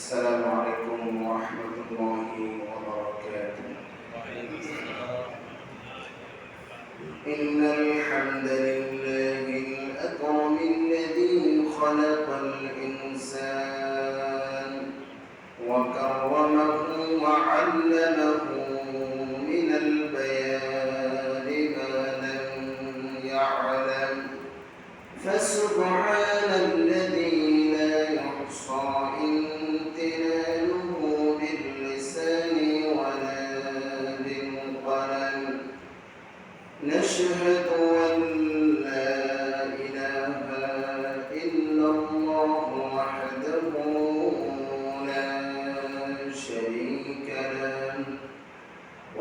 السلام عليكم ورحمة الله وبركاته. إن الحمد لله الأكرم الذي خلق الإنسان وكرمه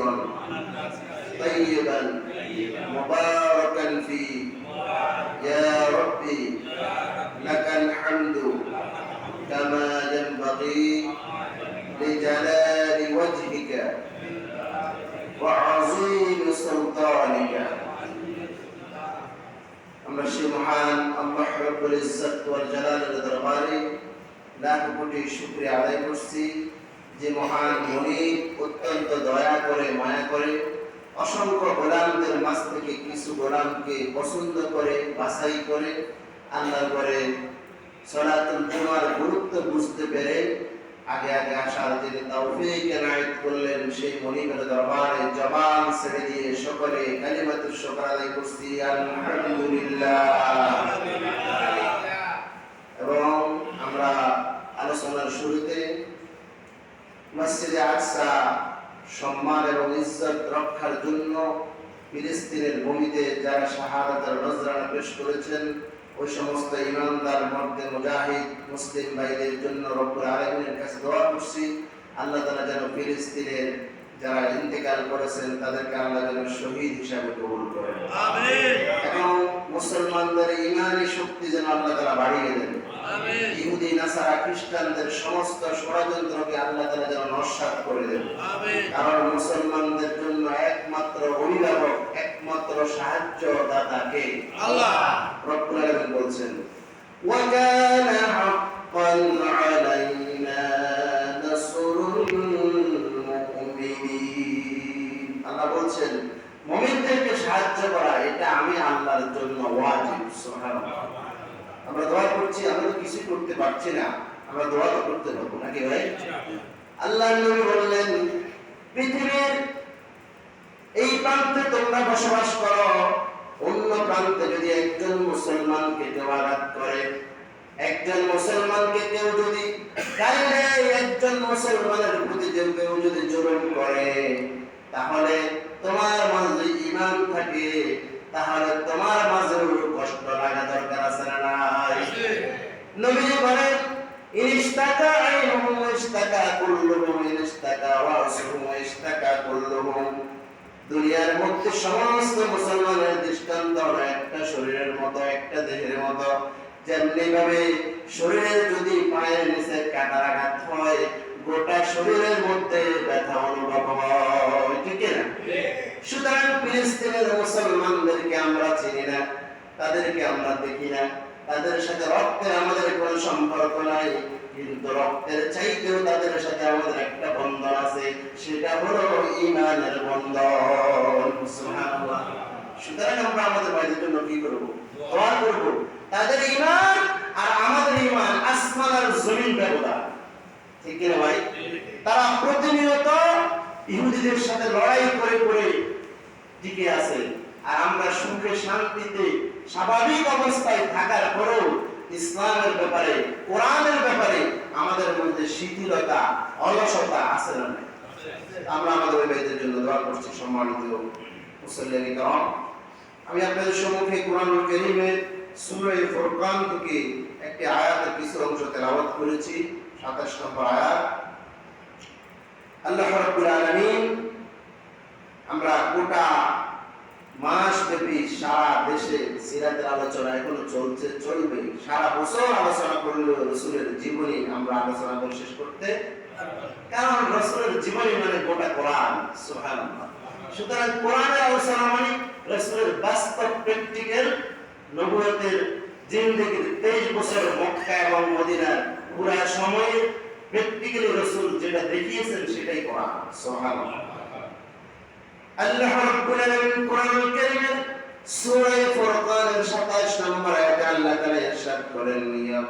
كثيرا طيبا مباركا فيه يا ربي لك الحمد كما ينبغي لجلال وجهك وعظيم سلطانك আমরা সে মহান আল্লাহ রব্বুল ইজ্জত ওয়াল জালালের দরবারে লাখ কোটি শুকরিয়া আদায় করছি যে মহান মনিব অত্যন্ত দয়া করে, মায়া করে, অসংখ্য গোলামদের মাঝ থেকে কিছু গোলামকে পছন্দ করে, বাছাই করে আল্লাহ করে সলাতুল জুমার গুরুত্ব বুঝতে পেরে আগে আগে আসার যিনি তৌফিক করলেন সেই মনিবের দরবারে জবান ছেড়ে দিয়ে সকলে কালিমাতুর শুকর আদায় করছি। আলহামদুলিল্লাহ। এবং আমরা আলোচনার শুরুতে মসজিদে আকসা সম্মান এবং ইজ্জত রক্ষার জন্য ফিলিস্তিনের ভূমিতে যারা শাহাদাতের নজরানা পেশ করেছেন, ওই সমস্ত ইমানদার মধ্যে মুজাহিদ, মুসলিম ভাইদের জন্য রব্বুল আলমিনের কাছে দোয়া করছি। আল্লাহ তালা যেন ফিলিস্তিনের যারা ইন্তেকাল করেছেন তাদেরকে আল্লাহ যেন শহীদ হিসাবে কবুল করেন। এবং মুসলমানদের ইমানি শক্তি যেন আল্লাহ তারা বাড়িয়ে দেন। ইহুদি নাসারা খ্রিস্টানদের সমস্ত ষড়যন্ত্রকে আল্লাহ তারা যেন নস্বাত করে দেন। কারণ মুসলমানদের জন্য একমাত্র অভিভাবক একমাত্র সাহায্য দাতাকে আল্লাহ। রব্বুল বলছেন হাক্কান আলাইনা মুমিনদেরকে সাহায্য করা, এটা আমি আল্লাহর জন্য ওয়াজিব, সুবহানাল্লাহ। আমরা দোয়া করছি, আমরা তো কিছু করতে পারছি না। আমরা দোয়া তো করতে পারব নাকি ভাই? আল্লাহ নবী বললেন, পৃথিবীর এই প্রান্তে তোমরা বসবাস করো, অন্য প্রান্তে যদি একজন মুসলমানকে কেউ করে, একজন মুসলমানকে কেউ যদি একজন মুসলমানের প্রতি কেউ কেউ যদি জুলুম করে তাহলে তোমার মাঝে ঈমান থাকে, তাহলে তোমার মাঝেও কষ্ট লাগা দরকার আছে না ইনিস্তাকা আইনুহুম ইস্তাকা কুল্লুহুম ইস্তাকা কুল্লুহুম। দুনিয়ার মধ্যে সমস্ত মুসলমানের দৃষ্টান্ত একটা শরীরের মতো, একটা দেহের মতো। যেমনি ভাবে শরীরের যদি পায়ের নিচে কাটার আঘাত হয় গোটা শরীরের মধ্যে ব্যথা অনুভব হয় ঠিক না? সুতরাং ফিলিস্তিনের মুসলমানদেরকে আমরা চিনি না তাদেরকে আমরা দেখি না তাদের সাথে রক্তের আমাদের কোনো সম্পর্ক নাই কিন্তু রক্তের চাইতেও তাদের সাথে আমাদের একটা বন্ধন আছে সেটা হলো ইমানের বন্ধন। সুতরাং আমরা আমাদের ভাইদের জন্য কি করব? দোয়া করব। তাদের ইমান আর আমাদের ইমান আসমান আর জমিন ব্যবধান। তারা প্রতিনিয়ত ইহুদিদের সাথে লড়াই করে করে টিকে আছে। আর আমরা সুখে শান্তিতে, স্বাভাবিক অবস্থায় থাকার পরেও ইসলামের ব্যাপারে, কোরআনের ব্যাপারে আমাদের মধ্যে শিথিলতা, অলসতা আছে না আমরা আমাদের ভাইদের জন্য দোয়া করছি সম্মানিত মুসল্লিয়ানি আমি আপনাদের সম্মুখে কোরআনুল কারীমের সূরা ফুরকান থেকে একটি আয়াতের কিছু অংশ তেলাওয়াত করেছি। 27 নম্বর আয়াত, আল্লাহ রাব্বুল আলামিন আমরা গোটা মাস ব্যাপী সারা দেশে সিরাতের আলোচনা এখনও চলছে, চলবে। সারা বছর আলোচনা করলেও রসুলের জীবনী আমরা আলোচনা করে শেষ করতে কারণ রসুলের জীবনী মানে গোটা কোরআন, সুবহানাল্লাহ। সুতরাং কোরআনের আলোচনা মানে রসুলের বাস্তব প্র্যাকটিক্যাল নবুয়তের জিন্দগির তেইশ বছর মক্কা এবং মদিনার পুরা সময়ে প্র্যাকটিক্যালি রসুল যেটা দেখিয়েছেন সেটাই কোরআন সুবহানাল্লাহ আল্লাহ রাব্বুল আলামিন কোরআনুল কারীমের সূরা ফুরকানের 27 নম্বর আয়াতে আল্লাহ তাআলা ইরশাদ করেন ইয়া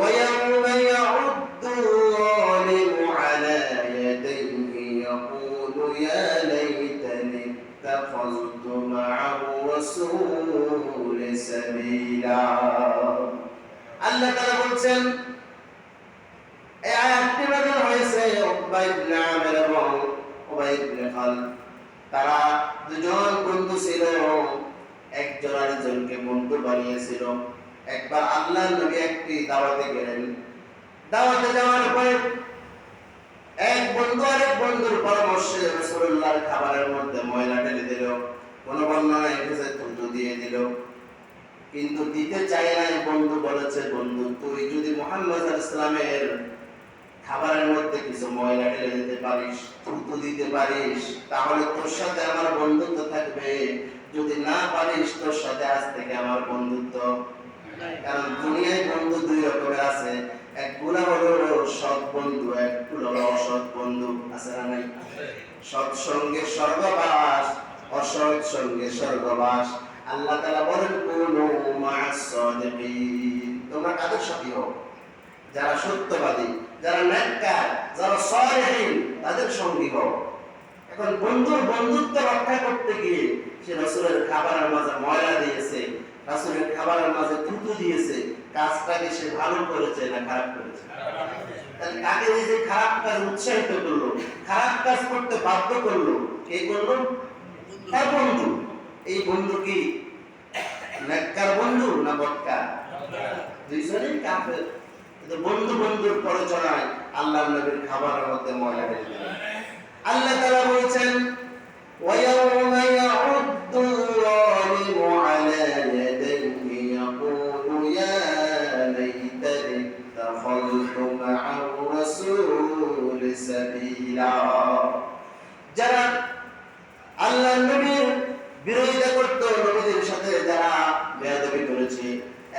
ويوم يعد الظالم على يديه يقول يا ليتني اتخذت مع الرسول سبيلا আল্লাহ তাআলা বলছেন তারা দুজন বন্ধু ছিল একজন আরেকজনকে বন্ধু বানিয়েছিল। একবার আল্লাহ নবী একটি দাওয়াতে দাওয়াতে যাওয়ার এক বন্ধু আরেক বন্ধুর পরামর্শে রাসূলুল্লাহর খাবারের মধ্যে ময়লা ঢেলে দিল। কোন বর্ণনায় দিয়ে দিল। কিন্তু দিতে চায় না বন্ধু বলেছে, বন্ধু, তুই যদি মুহাম্মদ ইসলামের খাবারের মধ্যে কিছু ময়লা ঢেলে দিতে পারিস থুতু দিতে পারিস তাহলে তোর সাথে আমার বন্ধুত্ব থাকবে। যদি না পারিস তোর সাথে আজ থেকে আমার বন্ধুত্ব কারণ দুনিয়ায় বন্ধু দুই রকমের আছে। এক গুণা হলো সৎ বন্ধু এক হলো অসৎ বন্ধু আছে না নাই? সৎ সঙ্গে স্বর্গবাস অসৎ সঙ্গে স্বর্গবাস। আল্লাহ তাআলা বলেন কুনু মা'আস সাদিকিন তোমরা কাদের সাথী হও? যারা সত্যবাদী, যারা নেককার যারা সলিহিন, তাদের সঙ্গী হও। এখন বন্ধুর বন্ধুত্ব রক্ষা করতে গিয়ে সে রাসূলের খাবারের মাঝে ময়লা দিয়েছে, রাসূলের খাবারের মাঝে থুতু দিয়েছে, কাজটাকে সে ভালো করেছে না খারাপ করেছে? এই যে খারাপ কাজ উৎসাহিত করল, খারাপ কাজ করতে বাধ্য করল, কে করল? তার বন্ধু। এই বন্ধু কি? নেককার বন্ধু না বটকা দুইজনেই কাফের। কিন্তু বন্ধু বন্ধুর পরিচয় আল্লাহ নবীর খাবারের মধ্যে ময়লা ঢেলে দিল আল্লাহ তাআলা বলছেন ويوم يعد الظالم على يديه يقول يا ليتني اتخذت مع الرسول سبيلا যারা আল্লাহ নবীর বিরোধিতা করত নবীদের সাথে যারা বেয়াদবি করেছে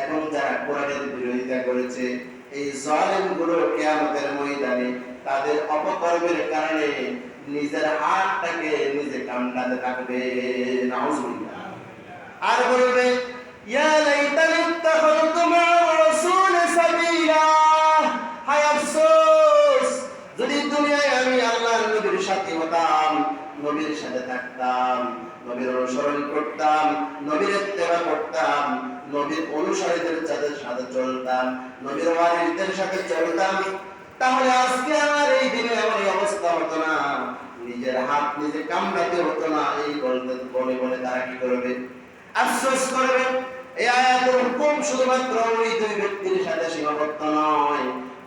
এবং যারা কোরআনের বিরোধিতা করেছে এই জালেমগুলো কিয়ামতের ময়দানে তাদের অপকর্মের কারণে নিজের হাতটাকে নিজে কামড়াতে থাকবে। আর বলবে, ইয়া যদি দুনিয়ায় আমি আল্লাহর নবীর সাথে হতাম, নবীর সাথে থাকতাম। নবীর অনুসরণ করতাম, নবীর ইত্তেবা করতাম, নবীর অনুসারীদের সাথে সাথে চলতাম, নবীর ওয়ারিসদের সাথে চলতাম। তাহলে আজকে আমার এই দিনে আমার অবস্থা হতো না। নিজের হাত নিজে কামড়াতে হতো না। এই বলতে বলে বলে তারা কি করবে? আফসোস করবে। এই আয়াতের হুকুম শুধুমাত্র ওই দুই ব্যক্তির সাথে সীমাবদ্ধ নয়।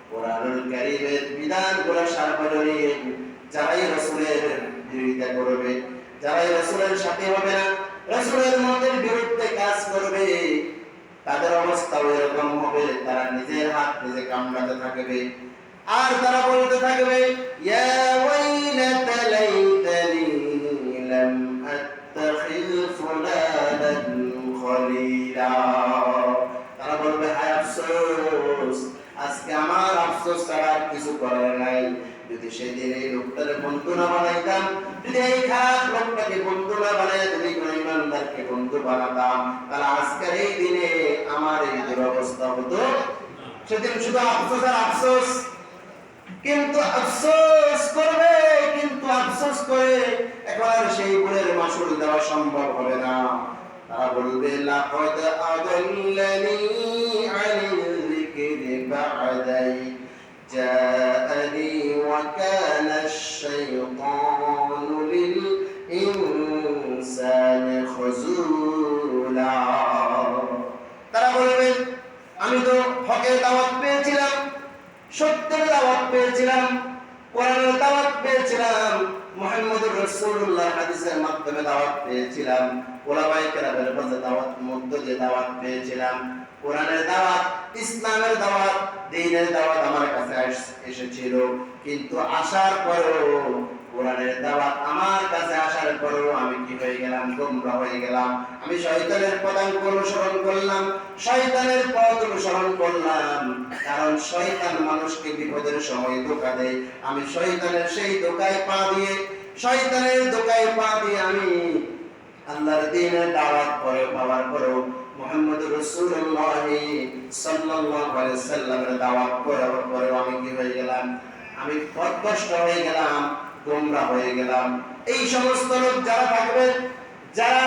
কোরআনুল কারীমের বিধানগুলো সার্বজনীন। যারাই রাসূলের বিরোধিতা করবে যারাই রাসূলের সাথে হবে না, রাসূলের মতের বিরুদ্ধে কাজ করবে, তাদের অবস্থা এরকম হবে, তারা নিজের হাত নিজে কামড়াতে থাকবে। আর তারা বলতে থাকবে, ইয়া তারা বলবে, হায় আফসোস, আজকে আমার আফসোস ছাড়া কিছু করার নাই। যদি সেদিন এই লোকটাকে বন্ধু না বানাইতাম লোকটাকে বন্ধু না বানাই কোনো ইমানদারকে বন্ধু বানাতাম, তাহলে আজকের এই দিনে আমার এই দুরবস্থা হতো। সেদিন শুধু আফসোস আর আফসোস। কিন্তু আফসোস করবে, কিন্তু আফসোস করে আর সেই গুণের মাসুল দেওয়া সম্ভব হবে না। তারা বলবে, লাকাদ আদাল্লানি আনিল যিকরি বা'দাই জাআনি ওয়া কানা আশ-শাইতানু লিল ইনসানি খুজুলা তারা বলবে আমি তো হকের দাওয়াত পেয়েছিলাম সত্যের দাওয়াত পেয়েছিলাম কোরআনের দাওয়াত পেয়েছিলাম মুহাম্মদুর রাসূলুল্লাহ হাদিসের মাধ্যমে দাওয়াত পেয়েছিলাম ওলামায়ে কেরামের কাছে দাওয়াত মধ্য দিয়ে দাওয়াত পেয়েছিলাম কোরআনের দাওয়াত ইসলামের দাওয়াত দ্বীনের দাওয়াত আমার কাছে আস- এসেছিল কিন্তু আসার পরেও কোরআনের দাওয়াত আমার কাছে আসার পরেও আমি কি হয়ে গেলাম, গোমরা হয়ে গেলাম। আমি শয়তানের পদাঙ্ক অনুসরণ করলাম, শয়তানের পথ অনুসরণ করলাম। কারণ শয়তান মানুষকে বিপদের সময় ধোকা দেয়। আমি শয়তানের সেই ধোকায় পা দিয়ে, শয়তানের ধোকায় পা দিয়ে আমি আল্লাহর দিনের দাওয়াত পরে, পাওয়ার পরেও মুহাম্মদ রাসূলুল্লাহ সাল্লাল্লাহু আলাইহি সাল্লামের দাওয়াত করার পরেও আমি কি হয়ে গেলাম? আমি পথভ্রষ্ট হয়ে গেলাম, গোমরা হয়ে গেলাম। এই সমস্ত লোক যারা থাকবে, যারা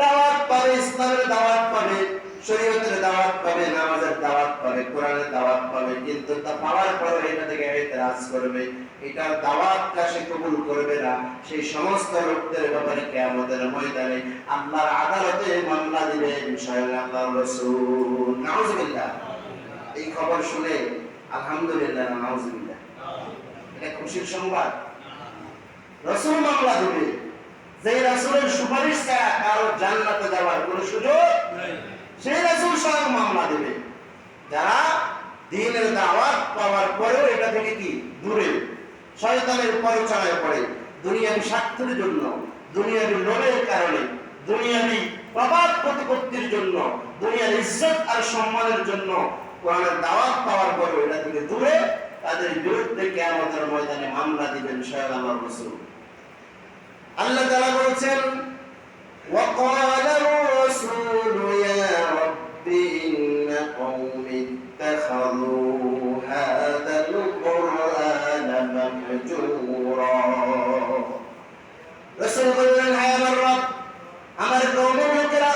দাওয়াত পাবে, ইসলামের দাওয়াত পাবে, শরীয়তের দাওয়াত পাবে, নামাজের দাওয়াত পাবে, কোরআনের দাওয়াত পাবে, কিন্তু তা পাওয়ার এটা থেকে এতরাজ করবে। এটার দাওয়াত কাছে কবুল করবে না। সেই সমস্ত লোকদের ব্যাপারে কিয়ামতের ময়দানে আল্লাহর আদালতে মামলা দিবেন স্বয়ং আল্লাহর রাসূল এই খবর শুনে আলহামদুলিল্লাহ, নাউজুবিল্লাহ। এটা খুশির সংবাদ। রসুল মামলা দেবে যে রাসূলের সুপারিশ ছাড়া কারও জান্নাতে যাওয়ার কোনো সুযোগ সেই রাসূল স্বয়ং মামলা দেবে। যারা দিনের দাওয়াত পাওয়ার পরেও এটা থেকে কি? দূরে। শয়তানের পরিচয় পড়ে। দুনিয়াবি স্বার্থের জন্য দুনিয়াবি লোভের কারণে দুনিয়াবি প্রবাদ প্রতিপত্তির জন্য দুনিয়ার ইজ্জত আর সম্মানের জন্য কোরআনের দাওয়াত পাওয়ার পরেও এটা থেকে দূরে। তাদের বিরুদ্ধে কিয়ামতের ময়দানে মামলা দিবেন স্বয়ং আল্লাহ রাসূল আল্লাহ তাআলা বলেছেন وقال الرسول يا رب إن قوم اتخذوا هذا القرآن مهجورا রসুল বললেন হায় আমার রব আমার কওমের লোকেরা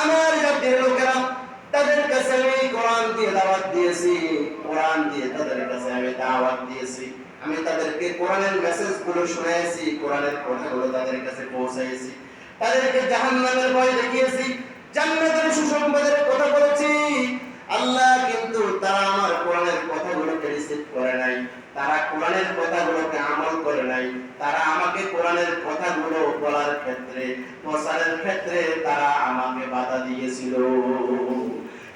আমার জাতির লোকেরা তাদের কাছে আমি কোরআন দিয়ে দাওয়াত দিয়েছি, কোরআন দিয়ে তাদের কাছে আমি দাওয়াত দিয়েছি। আমি তাদেরকে কোরআনের মেসেজগুলো শুনিয়েছি কোরআনের কথাগুলো তাদের কাছে পৌঁছাইছি। তাদেরকে জাহান্নামের ভয় দেখিয়েছি, জান্নাতের সুসংবাদের কথা বলেছি। আল্লাহ কিন্তু তারা আমার কোরআনের কথাগুলোকে রিসিভ করে নাই, তারা কোরআনের কথাগুলোকে আমল করে নাই, তারা আমাকে কোরআনের কথাগুলো বলার ক্ষেত্রে, প্রচারের ক্ষেত্রে তারা আমাকে বাধা দিয়েছিল।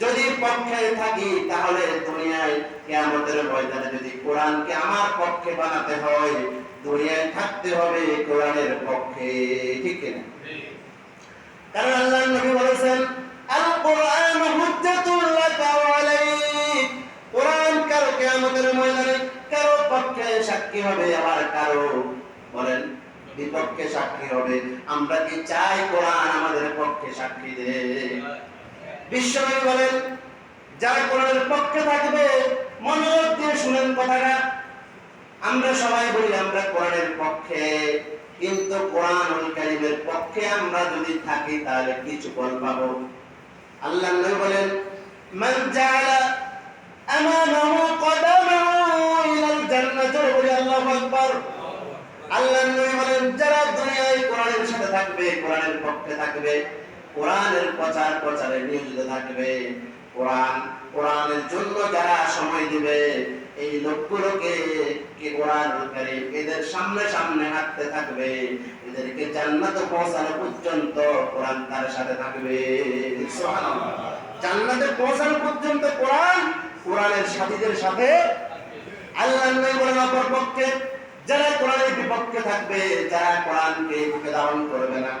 যদি পক্ষে থাকি, তাহলে দুনিয়ায় কিয়ামতের ময়দানে যদি কোরআনকে আমার পক্ষে বানাতে হয়, দুনিয়ায় থাকতে হবে কোরআনের পক্ষে, ঠিক কিনা কারণ আল্লাহ নবী বলেছেন সাক্ষী হবে। আমরা কি চাই কোরআন আমাদের পক্ষে সাক্ষী দেয়? বিশ্বনবী বলেন, যারা কোরআনের পক্ষে থাকবে, মনোযোগ দিয়ে শুনেন কথাটা। আমরা সবাই বলি, আমরা কোরআনের পক্ষে। কিন্তু কোরআনুল কারীমের পক্ষে আমরা যদি থাকি, তাহলে কিছু ফল পাবো? আল্লাহ বলেন, মান জাআলা আমামাহু কদামাহু ইলাল জান্নাতি বলি আল্লাহু আকবার। আল্লাহ বলেন, যারা দুনিয়ায় কোরআনের সাথে থাকবে, কোরআনের পক্ষে থাকবে কোরআনের প্রচার প্রচারে নিয়োজিত থাকবে। কোরআন কোরআনের জন্য যারা সময় দিবে এই লোকগুলোকে কি কোরআন কারীম এদের সামনে সামনে হাঁটতে থাকবে? এদেরকে জান্নাতে পৌঁছানো পর্যন্ত কোরআন তার সাথে থাকবে। জান্নাতে পৌঁছানো পর্যন্ত কোরআন কোরআনের সাথীদের সাথে আল্লাহ বলেন অপর পক্ষে। যারা কোরআনের বিপক্ষে থাকবে যারা কোরআনকে বুকে ধারণ করবে না।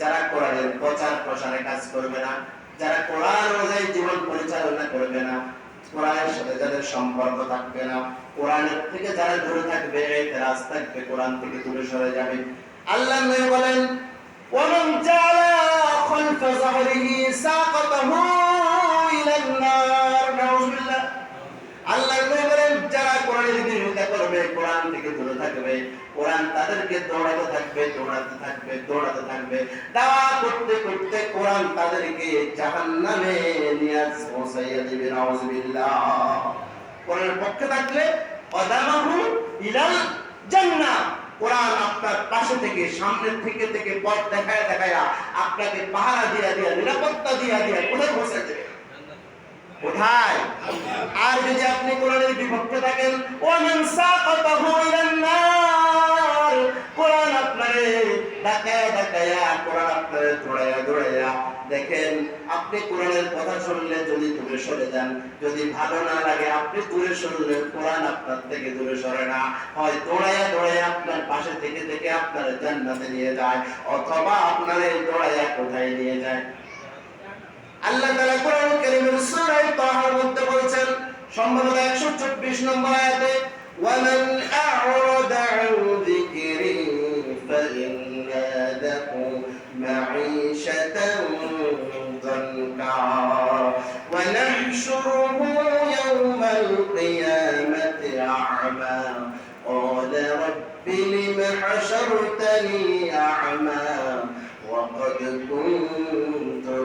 যারা কোরআনের প্রচার প্রসারে কাজ করবে না, যারা কোরআন অনুযায়ী জীবন পরিচালনা করবে না, কোরআনের সাথে যাদের সম্পর্ক থাকবে না, কোরআনের থেকে যারা দূরে থাকবে রাজ থাকবে, কোরআন থেকে দূরে সরে যাবে। আল্লাহ বলেন ওয়ালাম জালা খালফা যাহরিহি সাকাতাহু ইলান নার নাউযুবিল্লাহ আল্লাহ কোরআনের পক্ষে থাকলে কোরআন আপনার পাশে থেকে সামনে থেকে থেকে পথ দেখায় দেখায় আপনাকে পাহারা দিয়া দিয়া, নিরাপত্তা দিয়া দিয়া কোথায় বসে দেবে? আর যদি আপনি কোরআনের বিপক্ষে থাকেন কোরআন আপনারে কোরআন আপনারে দেখেন, আপনি কোরআনের কথা শুনলে যদি দূরে সরে যান, যদি ভালো না লাগে, আপনি দূরে সরলে কোরআন আপনার থেকে দূরে সরে না। হয় দৌড়াইয়া দৌড়াইয়া আপনার পাশে থেকে থেকে আপনার জান্নাতে নিয়ে যায়, অথবা আপনার এই দৌড়ায়া কোথায় নিয়ে যায়। আল্লাহ তাআলা কোরআন কারীমের সূরা তাহার মধ্যে বলেছেন সম্ভবত 124 নম্বর আয়াতে ومن أعرض عن ذكري فإن له معيشة ضنكا ونحشره يوم القيامة أعمى قال رب لم حشرتني أعمى وقد كنت بصيرا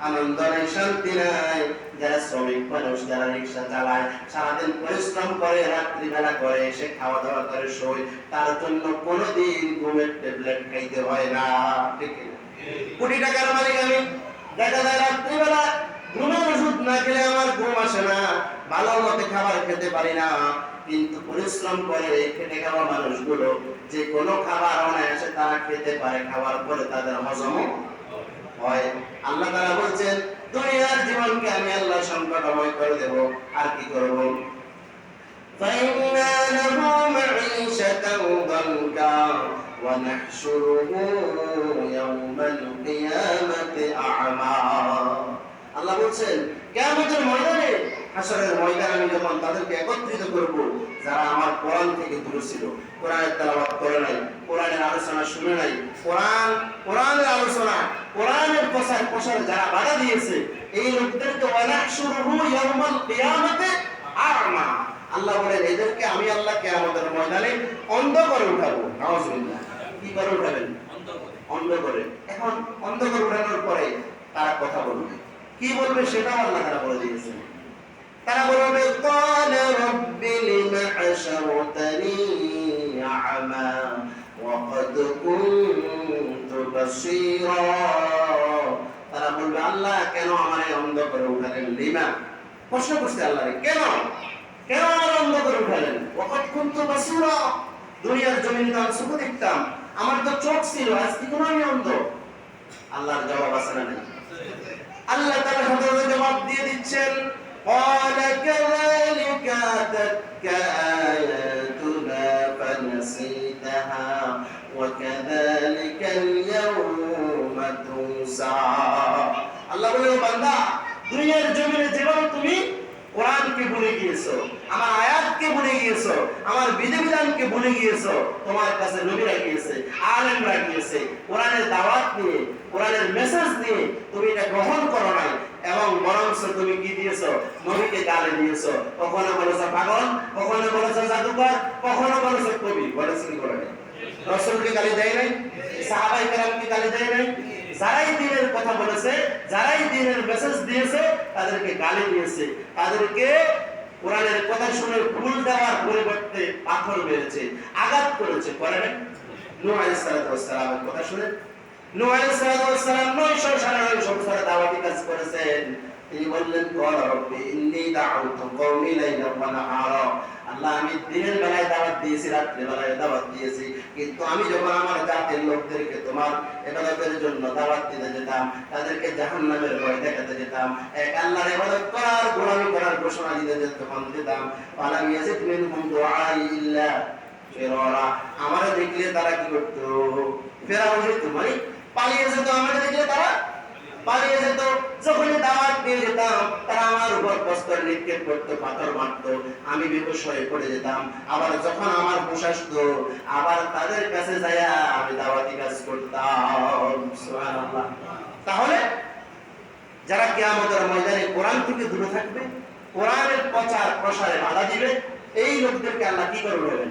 আনন্দ নাই, শান্তি নাই। যারা শ্রমিক মানুষ, যারা রিক্সা চালায়, সারাদিন পরিশ্রম করে, রাত্রিবেলা করে, এসে খাওয়া দাওয়া করে, শোয়, তার জন্য কোনোদিন ঘুমের ট্যাবলেট খাইতে হয় না? কোটি টাকার মালিক আমি। দেখা যায় রাত্রিবেলা ঘুমের ওষুধ না খেলে আমার ঘুম আসে না ভালো মতে খাবার খেতে পারি না কিন্তু পরিশ্রম করে এই খেটে খাওয়া মানুষগুলো যে কোনো খাবার অনায়াসে তারা খেতে পারে খাওয়ার পরে তাদের হজম হয় আল্লাহ তাআলা বলছেন দুনিয়ার জীবনকে আমি আল্লাহ সংকটময় করে দেব আর কি করব فإن له معيشة ضنكا ونحشره يوم القيامة أعمى আল্লাহ বলছেন কিয়ামতের ময়দানে হাসরের ময়দানে আমি যখন তাদেরকে একত্রিত করব যারা আমার কোরআন থেকে দূরে ছিল কোরআনের তেলাওয়াত করে নাই কোরআনের আলোচনা শুনে নাই কোরআন কোরআনের আলোচনা কোরআনের প্রচার প্রসার যারা বাধা দিয়েছে এই লোকদেরকে ওয়ানাহশুরুহু ইয়াউমাল কিয়ামাতে আ'মা আল্লাহ বলেন এদেরকে আমি আল্লাহ কিয়ামতের ময়দানে অন্ধ করে উঠাবো নাউজুবিল্লাহ কি করে উঠাবেন অন্ধ করে এখন অন্ধ করে উঠানোর পরে তারা কথা বলবে কি বলবে সেটাও আল্লাহ তারা বলে দিয়েছেন তারা বলবে قال رب لم حشرتني أعمى وقد كنت بصيرا তারা বলবে আল্লাহ কেন আমারে অন্ধ করে উঠালেন লিমা প্রশ্ন করছে আল্লাহ কেন কেন আমার অন্ধ করে উঠালেন ওকত কুন্তু বাসিরা দুনিয়ার জমিনে তো আমি চোখ দেখতাম আমার তো চোখ ছিল আজকে কোনো আমি অন্ধ আল্লাহর জবাব আছে না নেই আল্লাহ তাআলা সাধারণ জবাব দিয়ে দিচ্ছেন قال كذلك أتتك آياتنا فنسيتها وكذلك اليوم تنسى আল্লাহ বলে "ও বান্দা দুনিয়ার জমিনে যেভাবে তুমি কোরআনকে ভুলে গিয়েছো, আমার আয়াতকে ভুলে গিয়েছো, আমার বিধিবিধানকে ভুলে গিয়েছো, তোমার কাছে নবীরা গিয়েছে, আলেমরা গিয়েছে। কোরআনের দাওয়াত নিয়ে, কোরআনের মেসেজ নিয়ে তুমি এটা গ্রহণ করো নাই, এবং বরঞ্চ তুমি কি দিয়েছ? নবীকে গালি দিয়েছ। কখনো বলেছ পাগল, কখনো বলেছ জাদুকর, কখনো বলেছ কবি বলেছ কি করে রসুলকে গালি দেয় নাই? সাহাবাই কেরামকে গালি দেয় নাই? যারাই দিনের কথা বলেছে, যারাই দিনের মেসেজ দিয়েছে, তাদেরকে গালি দিয়েছে। তাদেরকে কোরআনের কথা শুনে ভুল দেওয়ার পরিবর্তে পাথর মেরেছে, আঘাত করেছে। করে নাই নূহ কথা শুনে। নূহ আলাইহিস সালাতু ওয়াস সালাম 900 সাড়ে 900 বছর দাওয়াতি কাজ করেছেন। তিনি বললেন আল্লাহ, আমি দিনের বেলায় দাওয়াত দিয়েছি, রাত্রে বেলায় দাওয়াত দিয়েছি। কিন্তু আমি যখন আমার জাতির লোকদেরকে তোমার ইবাদতের জন্য দাওয়াত দিতে যেতাম, তাদেরকে জাহান্নামের ভয় দেখাতে যেতাম, এক আল্লাহর ইবাদত করার, গোলামি করার ঘোষণা দিতে যেত তখন দিতাম। ওয়ালাম ইয়াজিদ মিনহুম দুআই ইল্লা ফিরারা। আমারে দেখলে তারা কি করতো? ফেরাও যেত মানে পালিয়ে যেত আমারে দেখলে তারা? পালিয়ে যেত। যখনই দাওয়াত দিয়ে যেতাম, তারা আমার উপর প্রস্তর নিক্ষেপ করতো, পাথর মারতো। আমি বিপস হয়ে পড়ে যেতাম। আবার যখন আমার প্রশাসত আবার তাদের কাছে যাইয়া আমি দাওয়াতি কাজ করতাম। তাহলে, যারা কিয়ামতের ময়দানে কোরআন থেকে দূরে থাকবে, কোরআনের প্রচার প্রসারে বাধা দিবে, এই লোকদেরকে আল্লাহ কি করে উঠাবেন?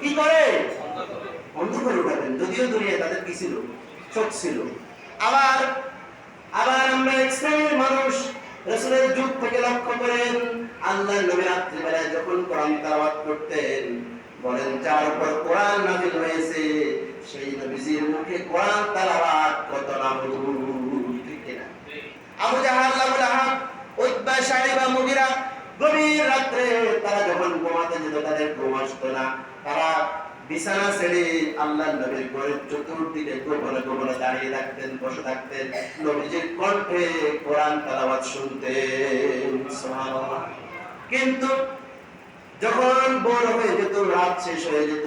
কি করে? বন্ধ করে উঠাবেন। যদিও দুনিয়ায় তাদের কি ছিল? চোখ ছিল। আবার আবার আমরা এক শ্রেণির মানুষ, রসুলের যুগ থেকে লক্ষ্য করেন আল্লাহ নবী রাত্রিবেলায় যখন কোরআন তালাবাত করতেন, বলেন, যার উপর কোরআন নাজিল হয়েছে, সেই নবীজির মুখে কোরআন তালাবাত কত না মধুর, ঠিক কিনা? আবু জাহাল, আবু লাহাব সাইবা মুগিরা, গভীর রাত্রে তারা যখন ঘুমাতে যেত, তাদের ঘুম আসতো না। তারা বিছানা ছেড়ে আল্লাহ নবীর ঘরের চতুর্দিকে গোপনে গোপনে দাঁড়িয়ে থাকতেন, বসে থাকতেন। নবীজির কণ্ঠে কোরআন তালাবাদ শুনতেন। কিন্তু যখন বড় হয়ে যেত, রাত শেষ হয়ে যেত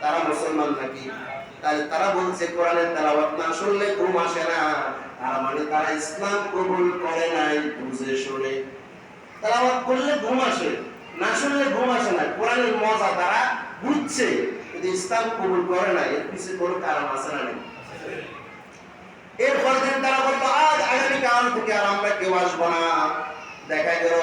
তারা মুসলমান নাকি? তারা বলছে, কোরআনের তেলাওয়াত না শুনলে ঘুম আসে না। তার মানে তারা ইসলাম কবুল করে নাই, বুঝে শুনে। তেলাওয়াত করলে ঘুম আসে, না শুনলে ঘুম আসে না। কোরআনের মজা তারা বুঝছে, কিন্তু ইসলাম কবুল করে না এর পিছনে কোনো কারণ আছে না নেই এরপর দিন তারা বলতো আজ আগামী কাল থেকে আর আমরা কেউ আসব না। দেখা গেল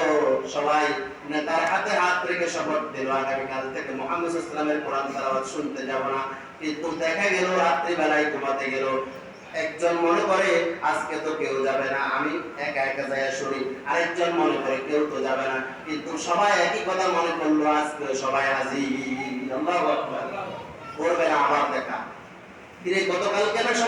সবাই নেতার হাতে হাত রেখে শপথ দিল। আগামী কাল থেকে মোহাম্মদ ইসলামের কোরআন তালাওয়াত শুনতে যাব না। কিন্তু দেখা গেল রাত্রি বেলায় ঘুমাতে গেল। একজন মনে করে, আজকে তো কেউ যাবে না। আমি একা একা যাই শুনি। আরেকজন মনে করে, কেউ তো যাবে না। কিন্তু সবাই একই কথা মনে করল, আজকে সবাই আল্লাহু আকবার। ভোরবেলা আবার দেখা। ফিরে গতকাল কেন